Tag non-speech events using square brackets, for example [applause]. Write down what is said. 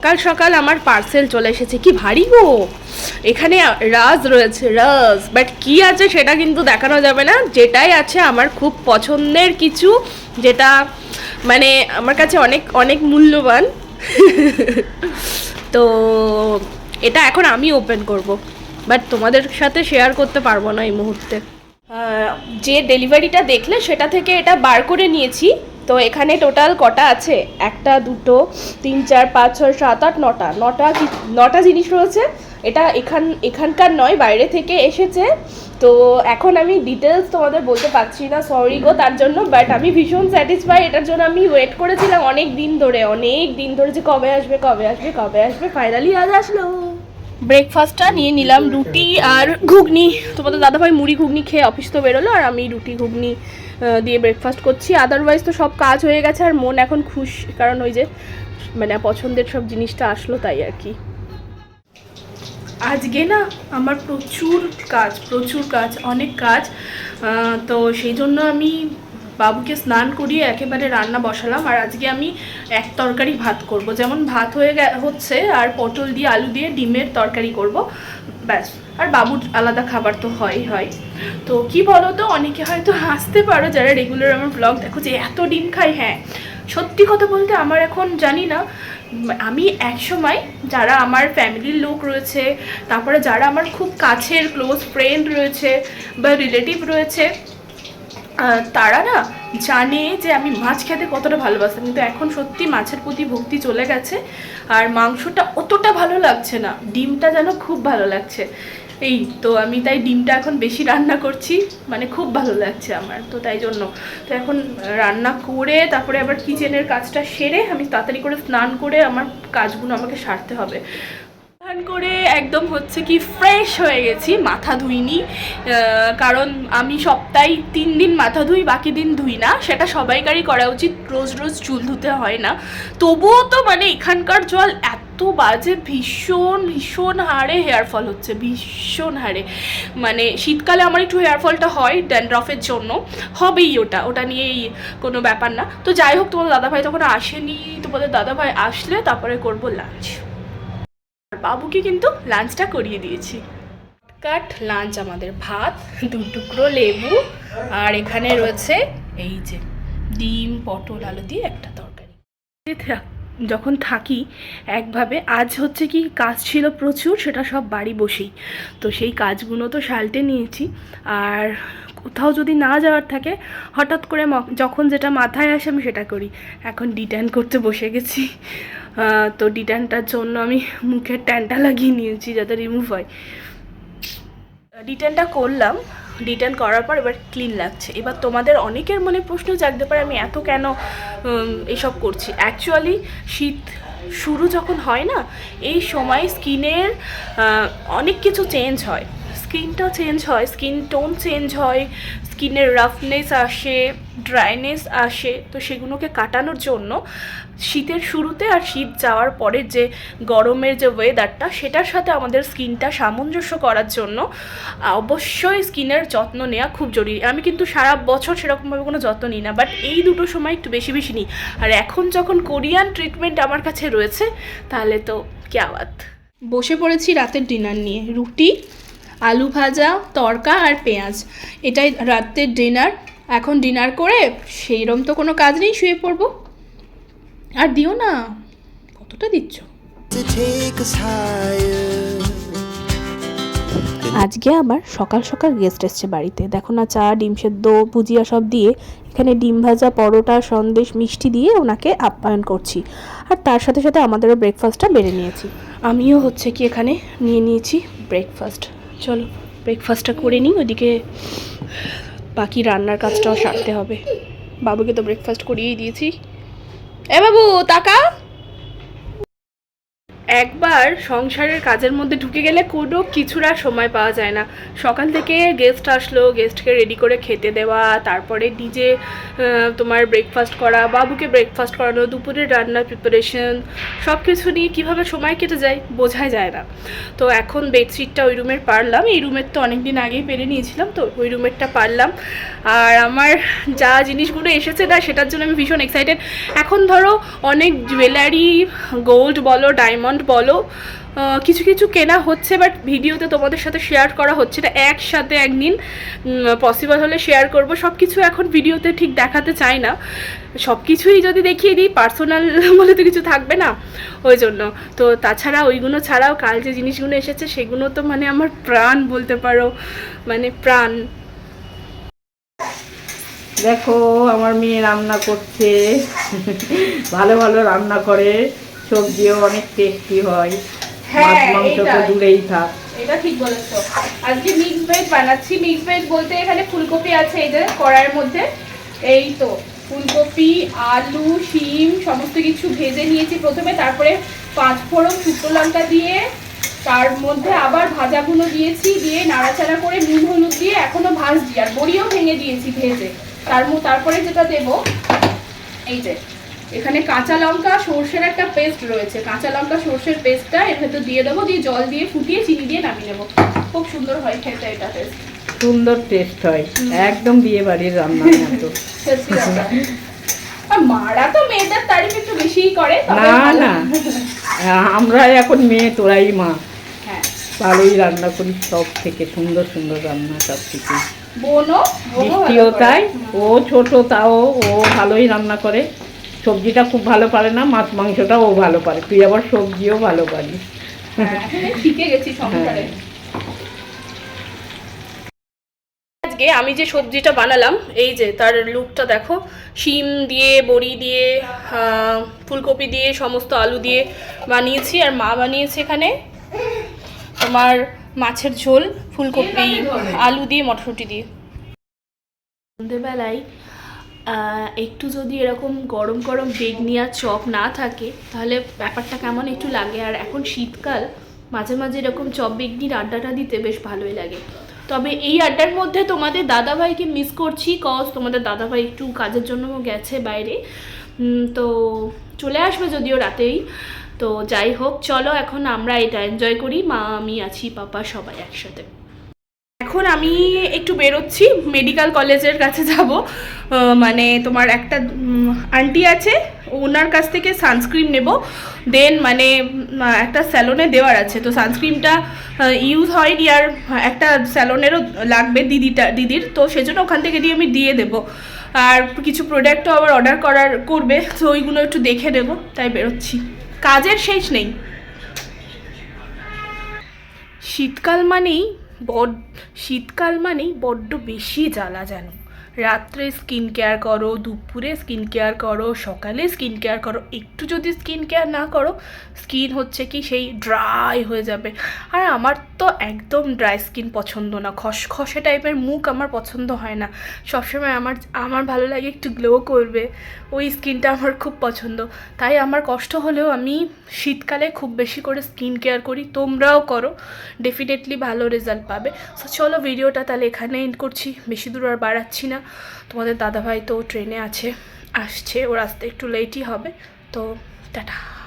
সকাল সকাল আমার পার্সেল চলে এসেছে। কি ভারী গো! এখানে রাজ রয়েছে, রাজ। বাট কি আছে সেটা কিন্তু দেখানো যাবে না। যেটাই আছে আমার খুব পছন্দের কিছু, যেটা মানে আমার কাছে অনেক অনেক মূল্যবান। তো এটা এখন আমি ওপেন করব। বাট তোমাদের সাথে শেয়ার করতে পারব না এই মুহূর্তে। যে ডেলিভারিটা দেখলে সেটা থেকে এটা বার করে নিয়েছি। তো এখানে টোটাল কটা আছে? একটা, দুটো, তিন, চার, পাঁচ, ছয়, সাত, আট, নটা। নটা নটা জিনিস রয়েছে। এটা এখান, এখানকার নয়, বাইরে থেকে এসেছে। তো এখন আমি ডিটেলস তোমাদের বলতে পারছি না সরি গো, তার জন্য বাট আমি ভীষণ স্যাটিসফাই এটার জন্য আমি ওয়েট করেছিলাম অনেক দিন ধরে, অনেক দিন ধরে যে কবে আসবে কবে আসবে কবে আসবে ফাইনালি আজ আসলো। ব্রেকফাস্টটা নিয়ে নিলাম রুটি আর ঘুগনি। তোমাদের দাদাভাই মুড়ি, ঘুগনি খেয়ে অফিস তো বেরোলো, আর আমি রুটি, ঘুগনি দিয়ে ব্রেকফাস্ট করছি। আদারওয়াইজ তো সব কাজ হয়ে গেছে আর মন এখন খুশ, কারণ ওই যে মানে পছন্দের সব জিনিসটা আসলো তাই আর কি। আজকে না আমার প্রচুর কাজ প্রচুর কাজ, অনেক কাজ। তো সেই জন্য আমি বাবুকে স্নান করিয়ে একেবারে রান্না বসালাম। আর আজকে আমি এক তরকারি ভাত করব। যেমন ভাত হয়ে হচ্ছে, আর পটল দিয়ে আলু দিয়ে ডিমের তরকারি করব। ব্যাস। আর বাবুর আলাদা খাবার তো হয় হয়। তো কি বলো তো অনেকে হয়তো হাসতে পারো যারা রেগুলার আমার ব্লগ দেখো যে এত ডিম খাই হ্যাঁ। সত্যি কথা বলতে আমার এখন জানি না, আমি এক সময় যারা আমার ফ্যামিলির লোক রয়েছে, তারপরে যারা আমার খুব কাছের ক্লোজ ফ্রেন্ড রয়েছে বা রিলেটিভ রয়েছে তারা না জানে যে আমি মাছ খেতে কতটা ভালোবাসতাম কিন্তু এখন সত্যি মাছের প্রতি ভক্তি চলে গেছে, আর মাংসটা অতটা ভালো লাগছে না। ডিমটা যেন খুব ভালো লাগছে। এই তো আমি তাই ডিমটা এখন বেশি রান্না করছি মানে খুব ভালো লাগছে আমার, তো তাই জন্য। তো এখন রান্না করে তারপরে আবার কিচেনের কাজটা সেরে আমি তাড়াতাড়ি করে স্নান করে আমার কাজগুলো আমাকে সারতে হবে। স্নান করে একদম হচ্ছে কি ফ্রেশ হয়ে গেছি, মাথা ধুইনি কারণ আমি সপ্তাহে তিন দিন মাথা ধুই, বাকি দিন ধুই না, সেটা সবাইকারই করা উচিত, রোজ রোজ চুল ধুতে হয় না। তবুও তো মানে এখানকার জল এত বাজে ভীষণ ভীষণ হারে হেয়ার ফল হচ্ছে, ভীষণ হারে। মানে শীতকালে আমার একটু হেয়ার ফলটা হয় ড্যান্ড্রফের জন্য। হবেই ওটা ওটা নিয়েই কোনো ব্যাপার না। তো যাই হোক, তোমাদের দাদাভাই তখন আসেনি। তোমাদের দাদাভাই আসলে তারপরে করব লাঞ্চ আর বাবুকে কিন্তু লাঞ্চটা করিয়ে দিয়েছি। কাট লাঞ্চ আমাদের ভাত দু টুকরো লেবু, আর এখানে রয়েছে এই যে ডিম, পটল, আলু দিয়ে একটা তরকারি। যখন থাকি, একভাবে আজ হচ্ছে কি কাজ ছিল প্রচুর, সেটা সব বাড়ি বসেই। তো সেই কাজগুলো তো সালটে নিয়েছি। আর কোথাও যদি না যাওয়ার থাকে, হঠাৎ করে যখন যেটা মাথায় আসে আমি সেটা করি। এখন ডিটার্ন করতে বসে গেছি। তো ডিটার্নটার জন্য আমি মুখের ট্যানটা লাগিয়ে নিয়েছি যাতে রিমুভ হয়। রিটার্নটা করলাম। রিটার্ন করার পর এবার ক্লিন লাগছে। এবার তোমাদের অনেকের মনে প্রশ্ন জাগতে পারে, আমি এত কেন এসব করছি? অ্যাকচুয়ালি শীত শুরু যখন হয় না, এই সময় স্কিনের অনেক কিছু চেঞ্জ হয়। স্কিনটা চেঞ্জ হয় স্কিন টোন চেঞ্জ হয় স্কিনের রাফনেস আসে ড্রাইনেস আসে, তো সেগুলোকে কাটানোর জন্য শীতের শুরুতে আর শীত যাওয়ার পরে যে গরমের যে ওয়েদারটা সেটার সাথে আমাদের স্কিনটা সামঞ্জস্য করার জন্য অবশ্যই স্কিনের যত্ন নেওয়া খুব জরুরি। আমি কিন্তু সারা বছর সেরকমভাবে কোনো যত্ন নিই না বাট এই দুটো সময় একটু বেশি বেশি নিই। আর এখন যখন কোরিয়ান ট্রিটমেন্ট আমার কাছে রয়েছে, তাহলে তো ক্যাওয়াত বসে পড়েছি রাতের ডিনার নিয়ে। রুটি, আলু ভাজা তড়কা আর পেঁয়াজ। এটাই রাতের ডিনার এখন ডিনার করে সেইরম তো কোনো কাজ নেই শুয়ে পড়ব। আর দিও না কতটা দিচ্ছ. আজকে আবার সকাল সকাল গেস্ট এসছে বাড়িতে। দেখো না চা ডিম সেদ্ধ ভুজিয়া সব দিয়ে এখানে ডিম ভাজা পরোটা সন্দেশ মিষ্টি দিয়ে ওনাকে আপ্যায়ন করছি। আর তার সাথে সাথে আমাদেরও ব্রেকফাস্টটা বেড়ে নিয়েছি। আমিও হচ্ছে কি এখানে নিয়ে নিয়েছি ব্রেকফাস্ট চলো ব্রেকফাস্টটা করে নিই ওদিকে বাকি রান্নার কাজটাও সারতে হবে। বাবুকে তো ব্রেকফাস্ট করিয়েই দিয়েছি। এ বাবু তাকা একবার সংসারের কাজের মধ্যে ঢুকে গেলে কোনো কিছুর আর সময় পাওয়া যায় না। সকাল থেকে গেস্ট আসলো গেস্টকে রেডি করে খেতে দেওয়া, তারপরে নিজে তোমার ব্রেকফাস্ট করা, বাবুকে ব্রেকফাস্ট করানো, দুপুরের রান্নার প্রিপারেশন সব কিছু নিয়ে কীভাবে সময় কেটে যায় বোঝাই যায় না। তো এখন বেডশিটটা ওই রুমের পারলাম, এই রুমের তো অনেক দিন আগেই পেরে নিয়েছিলাম, তো ওই রুমেরটা পারলাম। আর আমার যা জিনিসগুলো এসেছে না, সেটার জন্য আমি ভীষণ এক্সাইটেড এখন ধরো অনেক জুয়েলারি গোল্ড বলো ডায়মন্ড বলো। কিছু কিছু কেনা হচ্ছে বাট ভিডিওতে তোমাদের সাথে শেয়ার করা হচ্ছে না। একসাথে একদিন পসিবল হলে শেয়ার করব। সব কিছু এখন ভিডিওতে ঠিক দেখাতে চাই না। সব কিছুই যদি দেখিয়ে দিই পার্সোনাল [laughs] বলে তো কিছু থাকবে না। ওই জন্য। তো তাছাড়া ওইগুলো ছাড়াও কাল যে জিনিসগুলো এসেছে, সেগুলো তো মানে আমার প্রাণ বলতে পারো। মানে প্রাণ। দেখো, আমার মেয়ে রান্না করছে। [laughs] ভালো ভালো রান্না করে। সবজিও অনেক টেস্টি হয়। হ্যাঁ, মাছ মাংস তো দূরেই থাক। এটা ঠিক বলেছ। আজকে মিক্স ভেজ বানাচ্ছি। মিক্স ভেজ বলতে এখানে ফুলকপি আছে এই যে মধ্যে। এই তো ফুলকপি আলু শিম সমস্ত কিছু ভেজে নিয়েছি প্রথমে। তারপরে পাঁচ ফোড়ন শুকনো লঙ্কা দিয়ে তার মধ্যে আবার ভাজাগুলো দিয়েছি। দিয়ে নাড়াচাড়া করে নুন হলুদ দিয়ে এখনও ভাজছি। আর বড়িও ভেঙে দিয়েছি ভেজে। তার তারপরে যেটা দেবো এই যে এখানে কাঁচা লঙ্কা সর্ষের একটা পেস্ট রয়েছে। কাঁচা লঙ্কা সর্ষের পেস্টটা এর ভেতর দিয়ে দেবো দিয়ে জল দিয়ে ফুটিয়ে চিনি দিয়ে নামিয়ে নেব। খুব সুন্দর হয় খেতে এটা টেস্ট সুন্দর টেস্ট হয়। একদম বিয়ে বাড়ির রান্নার মতো। মারা তো মেয়েদের তারিফ একটু বেশিই করে না না। আমরা এখন মেয়ে তোরাই মা। হ্যাঁ। ভালোই রান্না করি সব থেকে সুন্দর সুন্দর রান্না সব থেকে বোনও। তাই ও ছোট তাও ও ভালোই রান্না করে। সবজিটা খুব ভালো পারে না মাছ মাংসটাও ও ভালো পারে। তুই আবার সবজিও ভালো পারিস। হ্যাঁ, শিখে গেছি সংসারে। আজকে আমি যে সবজিটা বানালাম এই যে তার লুকটা দেখো শিম দিয়ে বড়ি দিয়ে ফুলকপি দিয়ে সমস্ত আলু দিয়ে বানিয়েছি আর মা বানিয়েছে এখানে তোমার মাছের ঝোল ফুলকপি আলু দিয়ে মটরশুঁটি দিয়ে। সন্ধেবেলায় একটু যদি এরকম গরম গরম বেগনি আর চপ না থাকে, তাহলে ব্যাপারটা কেমন একটু লাগে। আর এখন শীতকাল, মাঝে মাঝে এরকম চপ বেগনির আড্ডাটা দিতে বেশ ভালোই লাগে। তবে এই আড্ডার মধ্যে তোমাদের দাদাভাইকে মিস করছি কজ তোমাদের দাদাভাই একটু কাজের জন্য গেছে বাইরে। তো চলে আসবে যদিও রাতেই। তো যাই হোক, চলো এখন আমরা এটা এনজয় করি। মা, আমি আছি, পাপা সবাই একসাথে। এখন আমি একটু বেরোচ্ছি মেডিকেল কলেজের কাছে যাব। মানে তোমার একটা আন্টি আছে, ওনার কাছ থেকে সানস্ক্রিন নেব। দেন মানে একটা স্যালনে দেওয়ার আছে। তো সানস্ক্রিনটা ইউজ হয়নি আর একটা স্যালনেরও লাগবে দিদিটা, দিদির। তো সেজন্য ওখান থেকে দিয়ে আমি দিয়ে দেবো। আর কিছু প্রোডাক্টও আবার অর্ডার করার করবে, তো ওইগুলো একটু দেখে নেব। তাই বেরোচ্ছি। কাজের শেষ নেই। শীতকাল মানেই বড শীতকাল মানেই বড্ড বেশি জ্বালা যেন। রাত্রে স্কিন কেয়ার করো, দুপুরে স্কিন কেয়ার করো, সকালে স্কিন কেয়ার করো, একটু যদি স্কিন কেয়ার না করো, স্কিন হচ্ছে কি সেই ড্রাই হয়ে যাবে। আর আমার তো একদম ড্রাই স্কিন পছন্দ না, খসখসে টাইপের মুখ আমার পছন্দ হয় না। সবসময় আমার আমার ভালো লাগে একটু গ্লো করবে, ওই স্কিনটা আমার খুব পছন্দ। তাই আমার কষ্ট হলেও আমি শীতকালে খুব বেশি করে স্কিন কেয়ার করি, তোমরাও করো ডেফিনেটলি ভালো রেজাল্ট পাবে। চলো ভিডিওটা তাহলে এখানে এন্ড করছি, বেশি দূর আর বাড়াচ্ছি না। তোমাদের দাদাভাই তো ট্রেনে আছে আসছে ওর আসতে একটু লেটই হবে তো টাটা।